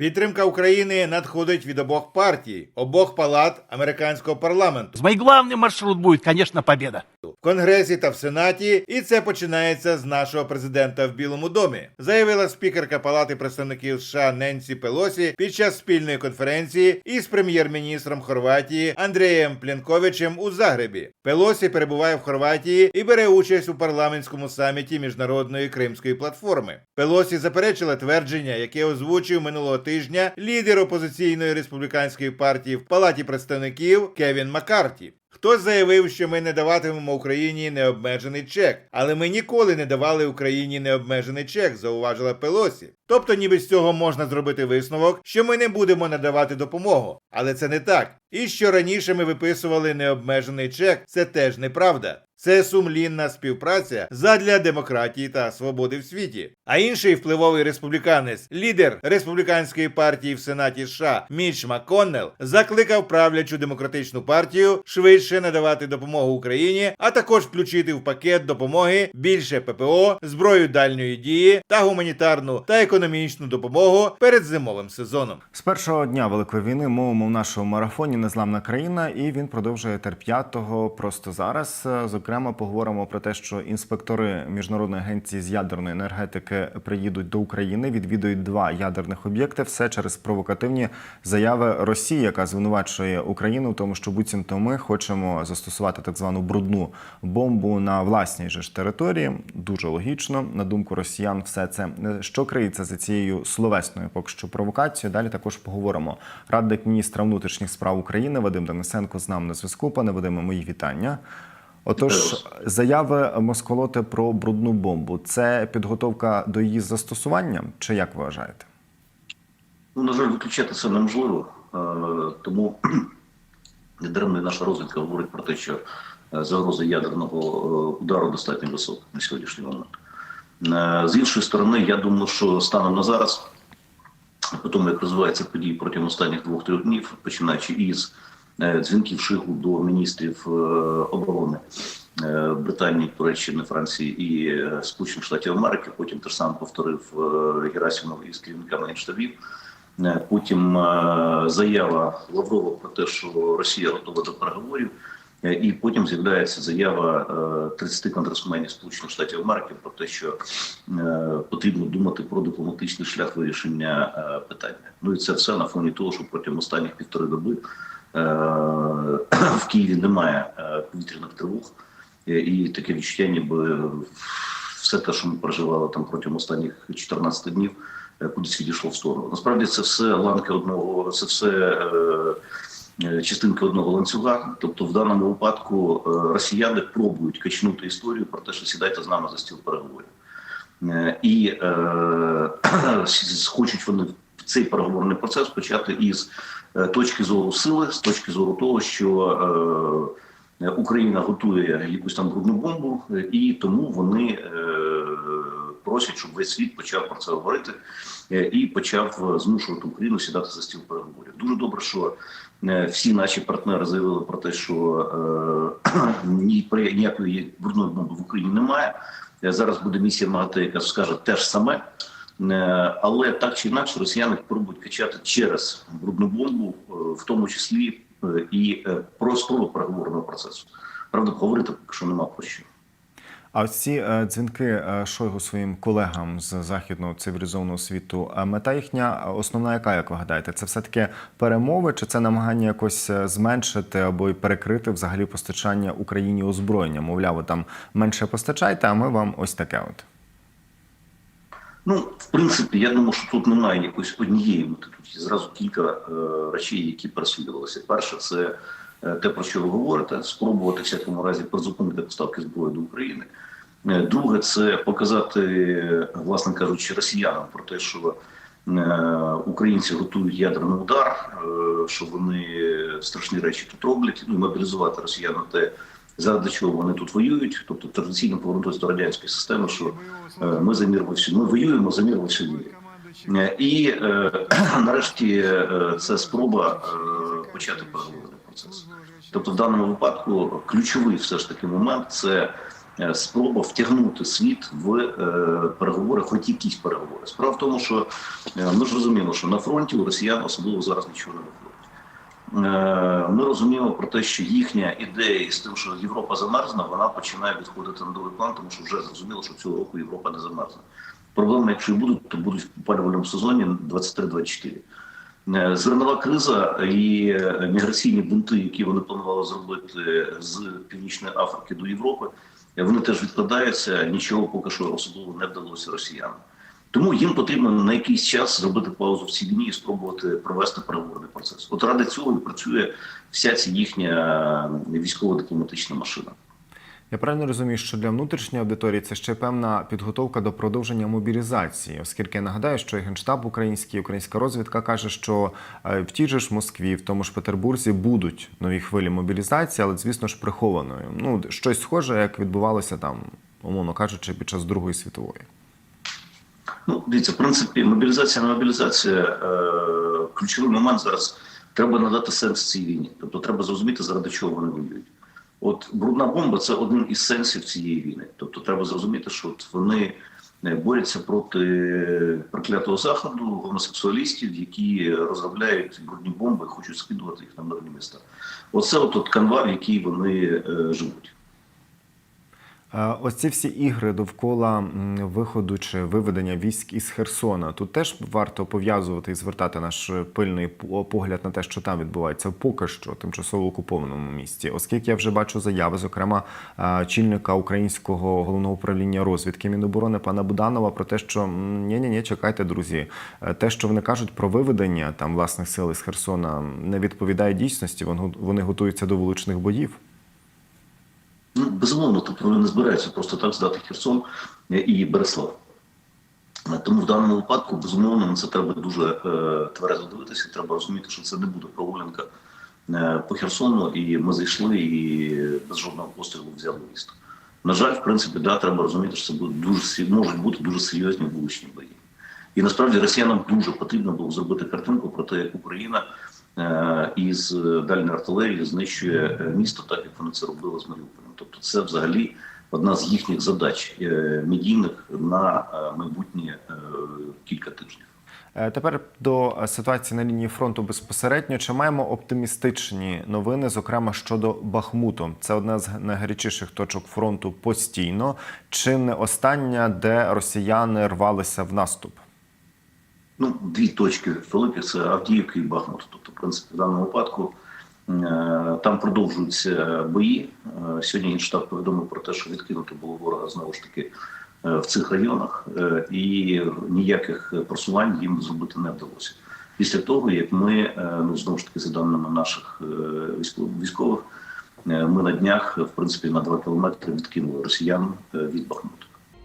Підтримка України надходить від обох партій, обох палат американського парламенту Мой главный маршрут будет, конечно, победа. в Конгресі та в Сенаті, і це починається з нашого президента в Білому домі, заявила спікерка Палати представників США Ненсі Пелосі під час спільної конференції із прем'єр-міністром Хорватії Андрієм Пленковичем у Загребі. Пелосі перебуває в Хорватії і бере участь у парламентському саміті міжнародної кримської платформи. Пелосі заперечила твердження, яке озвучив минулого тижня лідер опозиційної республіканської партії в Палаті представників Кевін Маккарті. Хтось заявив, що ми не даватимемо Україні необмежений чек, але ми ніколи не давали Україні необмежений чек, зауважила Пелосі. Тобто, ніби з цього можна зробити висновок, що ми не будемо надавати допомогу, але це не так. І що раніше ми виписували необмежений чек, це теж неправда. Це сумлінна співпраця задля демократії та свободи в світі. А інший впливовий республіканець, лідер республіканської партії в Сенаті США Міч МакКоннелл, закликав правлячу демократичну партію швидше надавати допомогу Україні, а також включити в пакет допомоги більше ППО, зброю дальньої дії та гуманітарну та економічну допомогу перед зимовим сезоном. З першого дня Великої війни мовимо в нашому марафоні Незламна країна, і він продовжує терп'ятого просто зараз. Е, Зокрема, поговоримо про те, що інспектори міжнародної агенції з ядерної енергетики приїдуть до України, відвідують два ядерних об'єкти. Все через провокативні заяви Росії, яка звинувачує Україну в тому, що буцімто ми хочемо застосувати так звану брудну бомбу на власній же ж території. Дуже логічно, на думку росіян, все це Е, що криється за цією словесною поки що провокацією. Далі також поговоримо. Радник міністра внутрішніх справ України Вадим Денисенко з нами на зв'язку. Пане Вадиме, мої вітання. Отож, заяви Москолоти про брудну бомбу це підготовка до її застосування, чи як ви вважаєте? Ну, на жаль, виключати це неможливо, Е, тому недаремно наша розвідка говорить про те, що е, загроза ядерного е, удару достатньо висока на сьогоднішній момент. З іншої сторони, я думаю, що станом на зараз, по тому як розвиваються події протягом останніх двох-трьох днів, починаючи із дзвінків Шигу до міністрів е, оборони е, Британії, Туреччини, Франції і е, Сполучених Штатів Америки, потім те ж саме повторив е, Герасимов із керівниками генштабів. Е, Потім е, заява Лаврова про те, що Росія готова до переговорів, Е, і потім з'являється заява е, 30 конгресменів Сполучених Штатів Америки про те, що е, потрібно думати про дипломатичний шлях вирішення е, питання. Ну і це все на фоні того, що протягом останніх півтори доби е, в Києві немає е, повітряних тривог, Е, і таке відчуття, ніби все те, що ми переживали там протягом останніх 14 днів, е, кудись відійшло в сторону. Насправді це все ланки одного, це все е, е, частинки одного ланцюга. Тобто, в даному випадку е, росіяни пробують качнути історію про те, що сідайте з нами за стіл переговорів. Е, І е, хочуть вони цей переговорний процес почати із е, точки зору сили, з точки зору того, що е, Україна готує якусь там брудну бомбу, і тому вони е, просять, щоб весь світ почав про це говорити і почав змушувати Україну сідати за стіл переговорів. Дуже добре, що всі наші партнери заявили про те, що ні ніякої брудної бомби в Україні немає. Зараз буде місія МАГАТЕ, яка скаже те ж саме. Е, Але так чи інакше росіяни пробують качати через брудну бомбу, е, в тому числі е, і про спробу переговорного процесу. Правда, говорити поки що нема про що. А ось ці дзвінки Шойгу своїм колегам з західного цивілізованого світу, мета їхня основна, яка, як ви гадаєте, це все таки перемови, чи це намагання якось зменшити або й перекрити взагалі постачання Україні озброєння? Мовляв, там менше постачайте, а ми вам ось таке. От Ну, в принципі, я думаю, що тут немає якоїсь однієї мети. Тут є зразу кілька е, речей, які переслідувалися. Перше, це е, те, про що ви говорите, спробувати в всякому разі призупинити поставки зброї до України. Е, Друге, це показати, власне кажучи, росіянам про те, що е, українці готують ядерний удар, що вони страшні речі тут роблять, ну і мобілізувати росіян на те, заради чого вони тут воюють, тобто традиційно повернутися до радянської системи, що е, ми за мир ми воюємо за мир во всьому. Е, І е, нарешті це спроба почати переговорний процес. Тобто, в даному випадку ключовий все ж таки момент це спроба втягнути світ в переговори, хоч якісь переговори. Справа в тому, що ми ж розуміємо, що на фронті у росіян особливо зараз нічого не виходить. Е, Ми розуміємо про те, що їхня ідея з тим, що Європа замерзне, вона починає відходити на другий план, тому що вже зрозуміло, що цього року Європа не замерзне. Проблеми, якщо і будуть, то будуть в опалювальному сезоні 23-24. Е, Зернова криза і е, міграційні бунти, які вони планували зробити з Північної Африки до Європи, вони теж відкладаються. Нічого поки що особливо не вдалося росіянам. Тому їм потрібно на якийсь час зробити паузу в цій війні і спробувати провести переговорний процес. От ради цього і працює вся ця їхня військово-дипломатична машина. Я правильно розумію, що для внутрішньої аудиторії це ще певна підготовка до продовження мобілізації, оскільки я нагадаю, що і генштаб український, українська розвідка каже, що е, в тій же ж Москві, в тому ж Петербурзі будуть нові хвилі мобілізації, але звісно ж прихованою. Ну щось схоже, як відбувалося там, умовно кажучи, під час Другої світової. Ну, дивіться, в принципі, мобілізація не мобілізація. Е, ключовий момент зараз треба надати сенс цій війні. Тобто треба зрозуміти, заради чого вони воюють. От брудна бомба це один із сенсів цієї війни. Тобто треба зрозуміти, що от вони е, борються проти проклятого заходу, гомосексуалістів, які розробляють брудні бомби хочуть скидувати їх на мирні міста. Оце от, от канва, в якій вони е, живуть. Е, Ось ці всі ігри довкола виходу чи виведення військ із Херсона. Тут теж варто пов'язувати і звертати наш пильний погляд на те, що там відбувається поки що тимчасово окупованому місті, оскільки я вже бачу заяви, зокрема е, чільника українського головного управління розвідки Міноборони пана Буданова про те, що ні, ні, ні, чекайте, друзі, Е, те, що вони кажуть про виведення там власних сил із Херсона, не відповідає дійсності. Вони готуються до вуличних боїв. Ну, безумовно, тобто вони не збираються просто так здати Херсон е, і Береслав. Е, Тому в даному випадку, безумовно, на це треба дуже е, тверезо дивитися. Треба розуміти, що це не буде прогулянка е, по Херсону, і ми зайшли і без жодного пострілу взяли місто. На жаль, в принципі, да, треба розуміти, що це будуть дуже можуть бути дуже серйозні вуличні бої. І насправді росіянам дуже потрібно було зробити картинку про те, як Україна е, із дальньої артилерії знищує е, місто, так як вони це робили з Маріуполем. Тобто, це взагалі одна з їхніх задач е, медійних на е, майбутні е, кілька тижнів. Е, Тепер до е, ситуації на лінії фронту безпосередньо. Чи маємо оптимістичні новини, зокрема щодо Бахмуту? Це одна з найгарячіших точок фронту постійно. Чи не остання, де росіяни рвалися в наступ? Ну, дві точки великі це Авдіївка і Бахмут. Тобто, в принципі, в даному випадку е, там продовжуються бої. Е, Сьогодні Генштаб повідомив про те, що відкинуто було ворога знову ж таки е, в цих районах, е, і ніяких просувань їм зробити не вдалося. Після того, як ми, е, ну знову ж таки, за даними наших е, військових, е, ми на днях, в принципі, на 2 кілометри відкинули росіян е, від Бахмуту.